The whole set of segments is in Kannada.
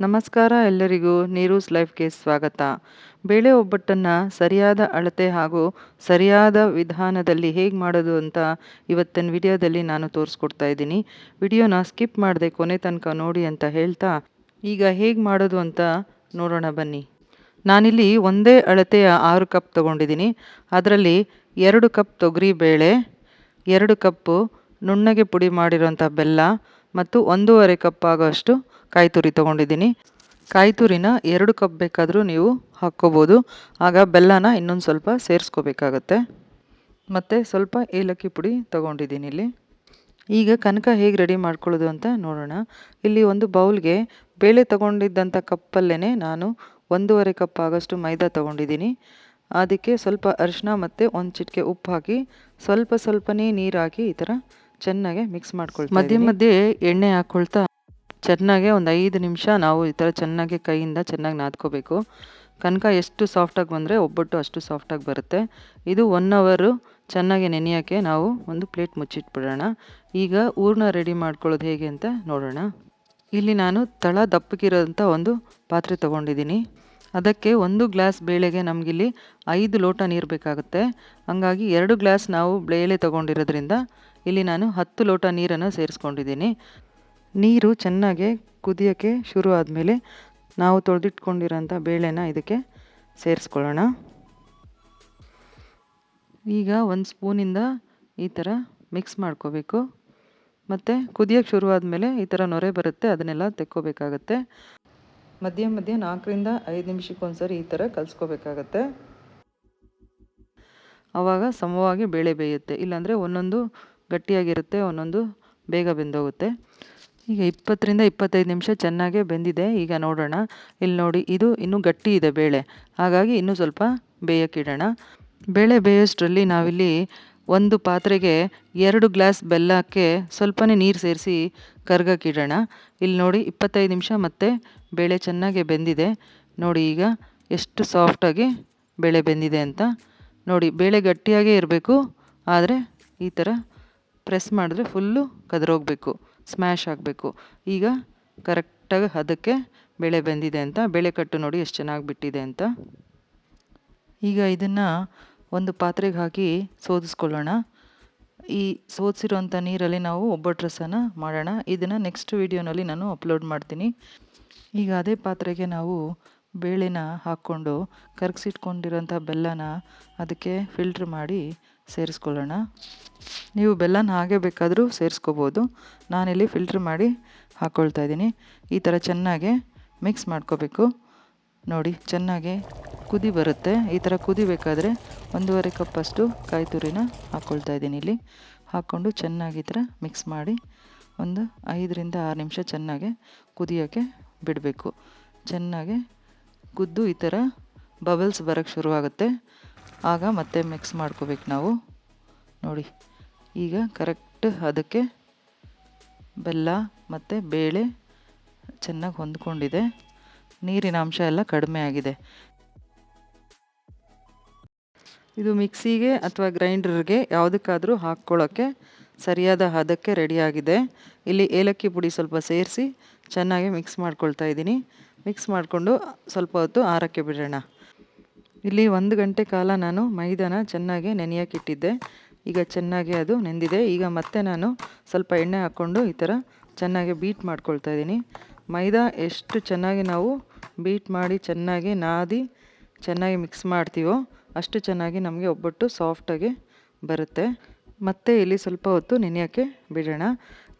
ನಮಸ್ಕಾರ ಎಲ್ಲರಿಗೂ, ನೀರೂಸ್ ಲೈಫ್ಗೆ ಸ್ವಾಗತ. ಬೇಳೆ ಒಬ್ಬಟ್ಟನ್ನು ಸರಿಯಾದ ಅಳತೆ ಹಾಗೂ ಸರಿಯಾದ ವಿಧಾನದಲ್ಲಿ ಹೇಗೆ ಮಾಡೋದು ಅಂತ ಇವತ್ತಿನ ವಿಡಿಯೋದಲ್ಲಿ ನಾನು ತೋರಿಸ್ಕೊಡ್ತಾ ಇದ್ದೀನಿ. ವಿಡಿಯೋನ ಸ್ಕಿಪ್ ಮಾಡದೆ ಕೊನೆ ತನಕ ನೋಡಿ ಅಂತ ಹೇಳ್ತಾ, ಈಗ ಹೇಗೆ ಮಾಡೋದು ಅಂತ ನೋಡೋಣ ಬನ್ನಿ. ನಾನಿಲ್ಲಿ ಒಂದೇ ಅಳತೆಯ ಆರು ಕಪ್ ತೊಗೊಂಡಿದ್ದೀನಿ. ಅದರಲ್ಲಿ ಎರಡು ಕಪ್ ತೊಗರಿ ಬೇಳೆ ಎರಡು ಕಪ್ಪು ನುಣ್ಣಗೆ ಪುಡಿ ಮಾಡಿರೋಂಥ ಬೆಲ್ಲ ಮತ್ತು ಒಂದೂವರೆ ಕಪ್ ಆಗೋಷ್ಟು ಕಾಯಿ ತುರಿ ತೊಗೊಂಡಿದ್ದೀನಿ. ಕಾಯಿ ತುರಿನ ಎರಡು ಕಪ್ ಬೇಕಾದರೂ ನೀವು ಹಾಕ್ಕೋಬೋದು. ಆಗ ಬೆಲ್ಲನ ಇನ್ನೊಂದು ಸ್ವಲ್ಪ ಸೇರಿಸ್ಕೋಬೇಕಾಗತ್ತೆ. ಮತ್ತು ಸ್ವಲ್ಪ ಏಲಕ್ಕಿ ಪುಡಿ ತೊಗೊಂಡಿದ್ದೀನಿ ಇಲ್ಲಿ. ಈಗ ಕನಕ ಹೇಗೆ ರೆಡಿ ಮಾಡ್ಕೊಳ್ಳೋದು ಅಂತ ನೋಡೋಣ. ಇಲ್ಲಿ ಒಂದು ಬೌಲ್ಗೆ ಬೇಳೆ ತೊಗೊಂಡಿದ್ದಂಥ ಕಪ್ಪಲ್ಲೇ ನಾನು ಒಂದೂವರೆ ಕಪ್ ಆಗೋಷ್ಟು ಮೈದಾ ತೊಗೊಂಡಿದ್ದೀನಿ. ಅದಕ್ಕೆ ಸ್ವಲ್ಪ ಅರಿಶಿನ ಮತ್ತು ಒಂದು ಚಿಟಿಕೆ ಉಪ್ಪು ಹಾಕಿ ಸ್ವಲ್ಪ ಸ್ವಲ್ಪನೇ ನೀರು ಹಾಕಿ ಈ ಥರ ಚೆನ್ನಾಗೆ ಮಿಕ್ಸ್ ಮಾಡ್ಕೊಳ್ತೀವಿ ಮಧ್ಯೆ ಮಧ್ಯೆ ಎಣ್ಣೆ ಹಾಕ್ಕೊಳ್ತಾ ಚೆನ್ನಾಗೆ ಒಂದು ಐದು ನಿಮಿಷ ನಾವು ಈ ಥರ ಚೆನ್ನಾಗಿ ಕೈಯಿಂದ ಚೆನ್ನಾಗಿ ನಾದ್ಕೋಬೇಕು. ಕನಕ ಎಷ್ಟು ಸಾಫ್ಟಾಗಿ ಬಂದರೆ ಒಬ್ಬಟ್ಟು ಅಷ್ಟು ಸಾಫ್ಟಾಗಿ ಬರುತ್ತೆ. ಇದು ಒನ್ ಅವರು ಚೆನ್ನಾಗಿ ನೆನೆಯೋಕ್ಕೆ ನಾವು ಒಂದು ಪ್ಲೇಟ್ ಮುಚ್ಚಿಟ್ಬಿಡೋಣ. ಈಗ ಊರ್ಣ ರೆಡಿ ಮಾಡ್ಕೊಳ್ಳೋದು ಹೇಗೆ ಅಂತ ನೋಡೋಣ. ಇಲ್ಲಿ ನಾನು ತಳ ದಪ್ಪಗಿರೋಂಥ ಒಂದು ಪಾತ್ರೆ ತೊಗೊಂಡಿದ್ದೀನಿ. ಅದಕ್ಕೆ ಒಂದು ಗ್ಲಾಸ್ ಬೇಳೆಗೆ ನಮಗಿಲ್ಲಿ ಐದು ಲೋಟ ನೀರು ಬೇಕಾಗುತ್ತೆ. ಹಂಗಾಗಿ ಎರಡು ಗ್ಲಾಸ್ ನಾವು ಬೇಳೆ ತೊಗೊಂಡಿರೋದ್ರಿಂದ ಇಲ್ಲಿ ನಾನು ಹತ್ತು ಲೋಟ ನೀರನ್ನು ಸೇರಿಸ್ಕೊಂಡಿದ್ದೀನಿ. ನೀರು ಚೆನ್ನಾಗಿ ಕುದಿಯೋಕ್ಕೆ ಶುರು ಆದಮೇಲೆ ನಾವು ತೊಳೆದಿಟ್ಕೊಂಡಿರೋಂಥ ಬೇಳೆನ ಇದಕ್ಕೆ ಸೇರಿಸ್ಕೊಳ್ಳೋಣ. ಈಗ ಒಂದು ಸ್ಪೂನಿಂದ ಈ ಥರ ಮಿಕ್ಸ್ ಮಾಡ್ಕೋಬೇಕು. ಮತ್ತು ಕುದಿಯೋಕ್ಕೆ ಶುರು ಆದಮೇಲೆ ಈ ಥರ ನೊರೆ ಬರುತ್ತೆ, ಅದನ್ನೆಲ್ಲ ತೆಕ್ಕೋಬೇಕಾಗತ್ತೆ. ಮಧ್ಯ ಮಧ್ಯ ನಾಲ್ಕರಿಂದ ಐದು ನಿಮಿಷಕ್ಕೊಂದ್ಸರಿ ಈ ಥರ ಕಲಿಸ್ಕೋಬೇಕಾಗತ್ತೆ. ಆವಾಗ ಸಮವಾಗಿ ಬೇಳೆ ಬೇಯುತ್ತೆ. ಇಲ್ಲಾಂದರೆ ಒಂದೊಂದು ಗಟ್ಟಿಯಾಗಿರುತ್ತೆ, ಒಂದೊಂದು ಬೇಗ ಬೆಂದೋಗುತ್ತೆ. ಈಗ ಇಪ್ಪತ್ತರಿಂದ ಇಪ್ಪತ್ತೈದು ನಿಮಿಷ ಚೆನ್ನಾಗೇ ಬೆಂದಿದೆ. ಈಗ ನೋಡೋಣ. ಇಲ್ಲಿ ನೋಡಿ, ಇದು ಇನ್ನೂ ಗಟ್ಟಿ ಇದೆ ಬೇಳೆ. ಹಾಗಾಗಿ ಇನ್ನೂ ಸ್ವಲ್ಪ ಬೇಯಕ್ಕಿಡೋಣ ಬೇಳೆ ಬೇಯೋಷ್ಟರಲ್ಲಿ ನಾವಿಲ್ಲಿ ಒಂದು ಪಾತ್ರೆಗೆ ಎರಡು ಗ್ಲಾಸ್ ಬೆಲ್ಲಕ್ಕೆ ಸ್ವಲ್ಪನೇ ನೀರು ಸೇರಿಸಿ ಕರ್ಗಕ್ಕಿಡೋಣ ಇಲ್ಲಿ ನೋಡಿ, ಇಪ್ಪತ್ತೈದು ನಿಮಿಷ ಮತ್ತೆ ಬೇಳೆ ಚೆನ್ನಾಗೆ ಬೆಂದಿದೆ. ನೋಡಿ ಈಗ ಎಷ್ಟು ಸಾಫ್ಟಾಗಿ ಬೇಳೆ ಬೆಂದಿದೆ ಅಂತ. ನೋಡಿ, ಬೇಳೆ ಗಟ್ಟಿಯಾಗೇ ಇರಬೇಕು. ಆದರೆ ಈ ಥರ ಪ್ರೆಸ್ ಮಾಡಿದ್ರೆ ಫುಲ್ಲು ಕದರೋಗಬೇಕು ಸ್ಮ್ಯಾಶ್ ಆಗಬೇಕು. ಈಗ ಕರೆಕ್ಟಾಗಿ ಅದಕ್ಕೆ ಬೆಳೆ ಬಂದಿದೆ ಅಂತ, ಬೆಳೆ ಕಟ್ಟು ನೋಡಿ ಎಷ್ಟು ಚೆನ್ನಾಗಿ ಬಿಟ್ಟಿದೆ ಅಂತ. ಈಗ ಇದನ್ನು ಒಂದು ಪಾತ್ರೆಗೆ ಹಾಕಿ ಸೋದಿಸ್ಕೊಳ್ಳೋಣ. ಈ ಸೋದಿಸಿರೋಂಥ ನೀರಲ್ಲಿ ನಾವು ಒಬ್ಬಟ್ಟು ರಸನ ಮಾಡೋಣ. ಇದನ್ನು ನೆಕ್ಸ್ಟ್ ವೀಡಿಯೋನಲ್ಲಿ ನಾನು ಅಪ್ಲೋಡ್ ಮಾಡ್ತೀನಿ. ಈಗ ಅದೇ ಪಾತ್ರೆಗೆ ನಾವು ಬೇಳೆನ ಹಾಕ್ಕೊಂಡು ಕರಗಿಸಿಟ್ಕೊಂಡಿರೋಂಥ ಬೆಲ್ಲನ ಅದಕ್ಕೆ ಫಿಲ್ಟ್ರ್ ಮಾಡಿ ಸೇರಿಸ್ಕೊಳ್ಳೋಣ. ನೀವು ಬೆಲ್ಲನ ಹಾಗೆ ಬೇಕಾದರೂ ಸೇರಿಸ್ಕೋಬೋದು. ನಾನಿಲ್ಲಿ ಫಿಲ್ಟ್ರ್ ಮಾಡಿ ಹಾಕ್ಕೊಳ್ತಾ ಇದ್ದೀನಿ. ಈ ಥರ ಚೆನ್ನಾಗೆ ಮಿಕ್ಸ್ ಮಾಡ್ಕೋಬೇಕು. ನೋಡಿ, ಚೆನ್ನಾಗಿ ಕುದಿ ಬರುತ್ತೆ. ಈ ಥರ ಕುದಿಬೇಕಾದ್ರೆ ಒಂದೂವರೆ ಕಪ್ಪಷ್ಟು ಕಾಯಿ ತುರಿನ ಹಾಕ್ಕೊಳ್ತಾ ಇದ್ದೀನಿ ಇಲ್ಲಿ. ಹಾಕ್ಕೊಂಡು ಚೆನ್ನಾಗಿ ಥರ ಮಿಕ್ಸ್ ಮಾಡಿ ಒಂದು ಐದರಿಂದ ಆರು ನಿಮಿಷ ಚೆನ್ನಾಗಿ ಕುದಿಯೋಕ್ಕೆ ಬಿಡಬೇಕು. ಚೆನ್ನಾಗಿ ಕುದ್ದು ಈ ಥರ ಬಬಲ್ಸ್ ಬರೋಕ್ಕೆ ಶುರುವಾಗುತ್ತೆ. ಆಗ ಮತ್ತೆ ಮಿಕ್ಸ್ ಮಾಡ್ಕೋಬೇಕು ನಾವು. ನೋಡಿ, ಈಗ ಕರೆಕ್ಟ್ ಅದಕ್ಕೆ ಬೆಲ್ಲ ಮತ್ತು ಬೇಳೆ ಚೆನ್ನಾಗಿ ಹೊಂದ್ಕೊಂಡಿದೆ. ನೀರಿನ ಅಂಶ ಎಲ್ಲ ಕಡಿಮೆ ಆಗಿದೆ. ಇದು ಮಿಕ್ಸಿಗೆ ಅಥವಾ ಗ್ರೈಂಡರ್ಗೆ ಯಾವುದಕ್ಕಾದರೂ ಹಾಕ್ಕೊಳ್ಳೋಕ್ಕೆ ಸರಿಯಾದ ಹದಕ್ಕೆ ರೆಡಿಯಾಗಿದೆ ಇಲ್ಲಿ ಏಲಕ್ಕಿ ಪುಡಿ ಸ್ವಲ್ಪ ಸೇರಿಸಿ ಚೆನ್ನಾಗಿ ಮಿಕ್ಸ್ ಮಾಡ್ಕೊಳ್ತಾ ಇದ್ದೀನಿ. ಮಿಕ್ಸ್ ಮಾಡಿಕೊಂಡು ಸ್ವಲ್ಪ ಹೊತ್ತು ಆರಕ್ಕೆ ಬಿಡೋಣ. ಇಲ್ಲಿ ಒಂದು ಗಂಟೆ ಕಾಲ ನಾನು ಮೈದಾನ ಚೆನ್ನಾಗಿ ನೆನೆಯೋಕ್ಕಿಟ್ಟಿದ್ದೆ ಈಗ ಚೆನ್ನಾಗಿ ಅದು ನೆಂದಿದೆ. ಈಗ ಮತ್ತೆ ನಾನು ಸ್ವಲ್ಪ ಎಣ್ಣೆ ಹಾಕ್ಕೊಂಡು ಈ ಥರ ಚೆನ್ನಾಗಿ ಬೀಟ್ ಮಾಡ್ಕೊಳ್ತಾ ಇದ್ದೀನಿ. ಮೈದಾ ಎಷ್ಟು ಚೆನ್ನಾಗಿ ನಾವು ಬೀಟ್ ಮಾಡಿ ಚೆನ್ನಾಗಿ ನಾದಿ ಚೆನ್ನಾಗಿ ಮಿಕ್ಸ್ ಮಾಡ್ತೀವೋ ಅಷ್ಟು ಚೆನ್ನಾಗಿ ನಮಗೆ ಒಬ್ಬಟ್ಟು ಸಾಫ್ಟಾಗಿ ಬರುತ್ತೆ. ಮತ್ತೆ ಇಲ್ಲಿ ಸ್ವಲ್ಪ ಹೊತ್ತು ನೆನೆಯೋಕ್ಕೆ ಬಿಡೋಣ.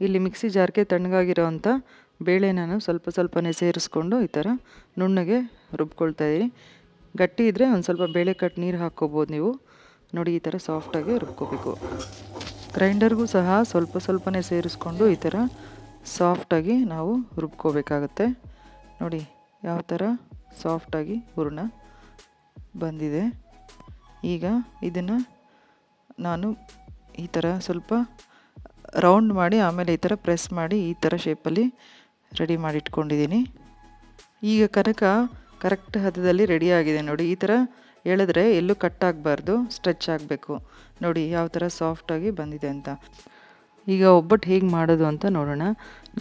ಇಲ್ಲಿ ಮಿಕ್ಸಿ ಜಾರ್ಗೆ ತಣ್ಣಗಾಗಿರೋವಂಥ ಬೇಳೆ ನಾನು ಸ್ವಲ್ಪ ಸ್ವಲ್ಪನೇ ಸೇರಿಸ್ಕೊಂಡು ಈ ಥರ ನುಣ್ಣಗೆ ರುಬ್ಕೊಳ್ತಾ ಇದ್ದೀನಿ. ಗಟ್ಟಿ ಇದ್ದರೆ ಒಂದು ಸ್ವಲ್ಪ ಬೇಳೆ ಕಟ್ಟು ನೀರು ಹಾಕ್ಕೋಬೋದು ನೀವು. ನೋಡಿ, ಈ ಥರ ಸಾಫ್ಟಾಗಿ ರುಬ್ಕೋಬೇಕು. ಗ್ರೈಂಡರ್ಗೂ ಸಹ ಸ್ವಲ್ಪ ಸ್ವಲ್ಪನೇ ಸೇರಿಸ್ಕೊಂಡು ಈ ಥರ ಸಾಫ್ಟಾಗಿ ನಾವು ರುಬ್ಕೋಬೇಕಾಗತ್ತೆ. ನೋಡಿ, ಯಾವ ಥರ ಸಾಫ್ಟಾಗಿ ಹೂರ್ಣ ಬಂದಿದೆ. ಈಗ ಇದನ್ನು ನಾನು ಈ ಥರ ಸ್ವಲ್ಪ ರೌಂಡ್ ಮಾಡಿ, ಆಮೇಲೆ ಈ ಥರ ಪ್ರೆಸ್ ಮಾಡಿ ಈ ಥರ ಶೇಪಲ್ಲಿ ರೆಡಿ ಮಾಡಿ ಇಟ್ಕೊಂಡಿದ್ದೀನಿ. ಈಗ ಕನಕ ಕರೆಕ್ಟ್ ಹದದಲ್ಲಿ ರೆಡಿಯಾಗಿದೆ ನೋಡಿ. ಈ ಥರ ಎಳೆದ್ರೆ ಎಲ್ಲೂ ಕಟ್ ಆಗಬಾರ್ದು ಸ್ಟ್ರೆಚ್ ಆಗಬೇಕು. ನೋಡಿ ಯಾವ ಥರ ಸಾಫ್ಟಾಗಿ ಬಂದಿದೆ ಅಂತ. ಈಗ ಒಬ್ಬಟ್ಟು ಹೇಗೆ ಮಾಡೋದು ಅಂತ ನೋಡೋಣ.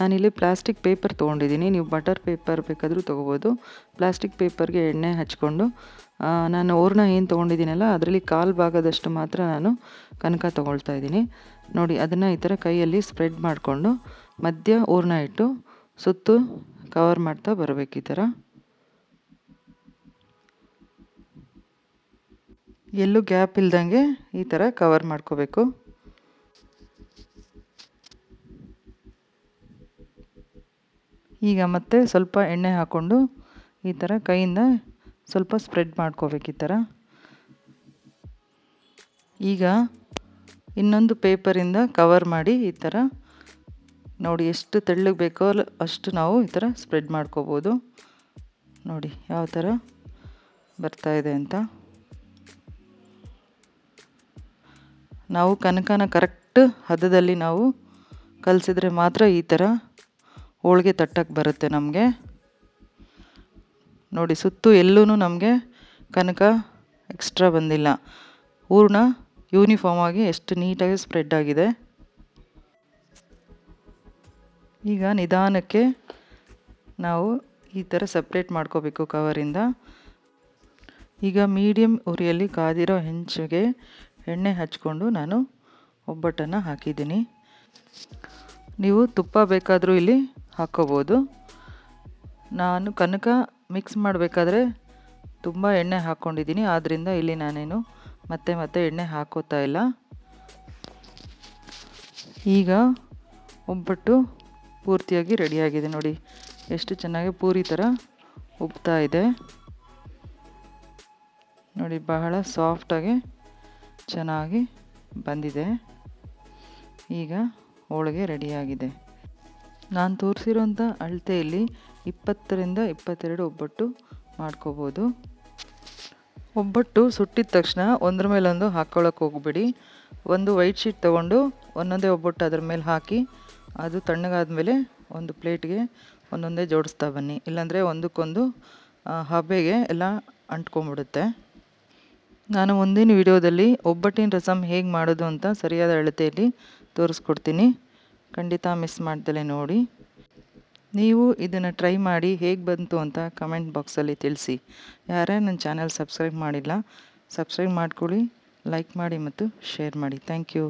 ನಾನಿಲ್ಲಿ ಪ್ಲಾಸ್ಟಿಕ್ ಪೇಪರ್ ತೊಗೊಂಡಿದ್ದೀನಿ. ನೀವು ಬಟರ್ ಪೇಪರ್ ಬೇಕಾದರೂ ತೊಗೋಬೋದು. ಪ್ಲಾಸ್ಟಿಕ್ ಪೇಪರ್ಗೆ ಎಣ್ಣೆ ಹಚ್ಕೊಂಡು ನಾನು ಊರ್ನ ಏನು ತೊಗೊಂಡಿದ್ದೀನಲ್ಲ, ಅದರಲ್ಲಿ ಕಾಲು ಭಾಗದಷ್ಟು ಮಾತ್ರ ನಾನು ಕನಕ ತೊಗೊಳ್ತಾ ಇದ್ದೀನಿ. ನೋಡಿ, ಅದನ್ನು ಈ ಥರ ಕೈಯಲ್ಲಿ ಸ್ಪ್ರೆಡ್ ಮಾಡಿಕೊಂಡು ಮಧ್ಯ ಊರ್ನ ಇಟ್ಟು ಸುತ್ತು ಕವರ್ ಮಾಡ್ತಾ ಬರಬೇಕು ಈ ಥರ ಎಲ್ಲೂ ಗ್ಯಾಪ್ ಇಲ್ದಂಗೆ ಈ ಥರ ಕವರ್ ಮಾಡ್ಕೋಬೇಕು. ಈಗ ಮತ್ತೆ ಸ್ವಲ್ಪ ಎಣ್ಣೆ ಹಾಕ್ಕೊಂಡು ಈ ಥರ ಕೈಯಿಂದ ಸ್ವಲ್ಪ ಸ್ಪ್ರೆಡ್ ಮಾಡ್ಕೋಬೇಕು ಈ ಥರ. ಈಗ ಇನ್ನೊಂದು ಪೇಪರಿಂದ ಕವರ್ ಮಾಡಿ ಈ ಥರ ನೋಡಿ ಎಷ್ಟು ತೆಳ್ಳಗೆ ಬೇಕೋ ಅಷ್ಟು ನಾವು ಈ ಥರ ಸ್ಪ್ರೆಡ್ ಮಾಡ್ಕೋಬೋದು. ನೋಡಿ ಯಾವ ಥರ ಬರ್ತಾ ಇದೆ ಅಂತ. ನಾವು ಕನಕನ ಕರೆಕ್ಟ್ ಹದದಲ್ಲಿ ನಾವು ಕಲಸಿದ್ರೆ ಮಾತ್ರ ಈ ಥರ ಹೋಳಿಗೆ ತಟ್ಟಕ್ಕೆ ಬರುತ್ತೆ ನಮಗೆ. ನೋಡಿ, ಸುತ್ತು ಎಲ್ಲೂ ನಮಗೆ ಕನಕ ಎಕ್ಸ್ಟ್ರಾ ಬಂದಿಲ್ಲ. ಹೂರ್ಣ ಯೂನಿಫಾರ್ಮ್ ಆಗಿ ಎಷ್ಟು ನೀಟಾಗಿ ಸ್ಪ್ರೆಡ್ ಆಗಿದೆ. ಈಗ ನಿಧಾನಕ್ಕೆ ನಾವು ಈ ಥರ ಸಪ್ರೇಟ್ ಮಾಡ್ಕೋಬೇಕು ಕವರಿಂದ ಈಗ ಮೀಡಿಯಮ್ ಉರಿಯಲ್ಲಿ ಕಾದಿರೋ ಹೆಂಚಿಗೆ ಎಣ್ಣೆ ಹಚ್ಕೊಂಡು ನಾನು ಒಬ್ಬಟ್ಟನ್ನು ಹಾಕಿದ್ದೀನಿ. ನೀವು ತುಪ್ಪ ಬೇಕಾದರೂ ಇಲ್ಲಿ ಹಾಕ್ಕೋಬೋದು ನಾನು ಕನಕ ಮಿಕ್ಸ್ ಮಾಡಬೇಕಾದ್ರೆ ತುಂಬ ಎಣ್ಣೆ ಹಾಕ್ಕೊಂಡಿದ್ದೀನಿ ಆದ್ದರಿಂದ ಇಲ್ಲಿ ನಾನೇನು ಮತ್ತೆ ಮತ್ತೆ ಎಣ್ಣೆ ಹಾಕೋತಾ ಇಲ್ಲ. ಈಗ ಒಬ್ಬಟ್ಟು ಪೂರ್ತಿಯಾಗಿ ರೆಡಿಯಾಗಿದೆ ನೋಡಿ. ಎಷ್ಟು ಚೆನ್ನಾಗಿ ಪೂರಿ ಥರ ಉಬ್ತಾ ಇದೆ. ನೋಡಿ ಬಹಳ ಸಾಫ್ಟಾಗಿ ಚೆನ್ನಾಗಿ ಬಂದಿದೆ. ಈಗ ಹೋಳಿಗೆ ರೆಡಿಯಾಗಿದೆ. ನಾನು ತೋರಿಸಿರೋಂಥ ಅಳತೆಯಲ್ಲಿ ಇಪ್ಪತ್ತರಿಂದ ಇಪ್ಪತ್ತೆರಡು ಒಬ್ಬಟ್ಟು ಮಾಡ್ಕೋಬೋದು. ಒಬ್ಬಟ್ಟು ಸುಟ್ಟಿದ ತಕ್ಷಣ ಒಂದ್ರ ಮೇಲೊಂದು ಹಾಕ್ಕೊಳ್ಳೋಕೆ ಹೋಗ್ಬೇಡಿ. ಒಂದು ವೈಟ್ ಶೀಟ್ ತೊಗೊಂಡು ಒಂದೊಂದೇ ಒಬ್ಬಟ್ಟು ಅದ್ರ ಮೇಲೆ ಹಾಕಿ ಅದು ತಣ್ಣಗಾದ ಮೇಲೆ ಒಂದು ಪ್ಲೇಟ್ಗೆ ಒಂದೊಂದೇ ಜೋಡಿಸ್ತಾ ಬನ್ನಿ. ಇಲ್ಲಾಂದರೆ ಒಂದಕ್ಕೊಂದು ಹಬೆಗೆ ಎಲ್ಲ ಅಂಟ್ಕೊಂಬಿಡುತ್ತೆ ನಾನು ಮುಂದಿನ ವಿಡಿಯೋದಲ್ಲಿ ಒಬ್ಬಟ್ಟಿನ ರಸಮ್ ಹೇಗೆ ಮಾಡೋದು ಅಂತ ಸರಿಯಾದ ಅಳತೆಯಲ್ಲಿ ತೋರಿಸ್ಕೊಡ್ತೀನಿ. ಖಂಡಿತ ಮಿಸ್ ಮಾಡ್ದಲೇ ನೋಡಿ. ನೀವು ಇದನ್ನು ಟ್ರೈ ಮಾಡಿ ಹೇಗೆ ಬಂತು ಅಂತ ಕಮೆಂಟ್ ಬಾಕ್ಸಲ್ಲಿ ತಿಳಿಸಿ. ಯಾರೇ ನನ್ನ ಚಾನಲ್ ಸಬ್ಸ್ಕ್ರೈಬ್ ಮಾಡಿಲ್ಲ ಸಬ್ಸ್ಕ್ರೈಬ್ ಮಾಡ್ಕೊಳ್ಳಿ ಲೈಕ್ ಮಾಡಿ ಮತ್ತು ಶೇರ್ ಮಾಡಿ. Thank you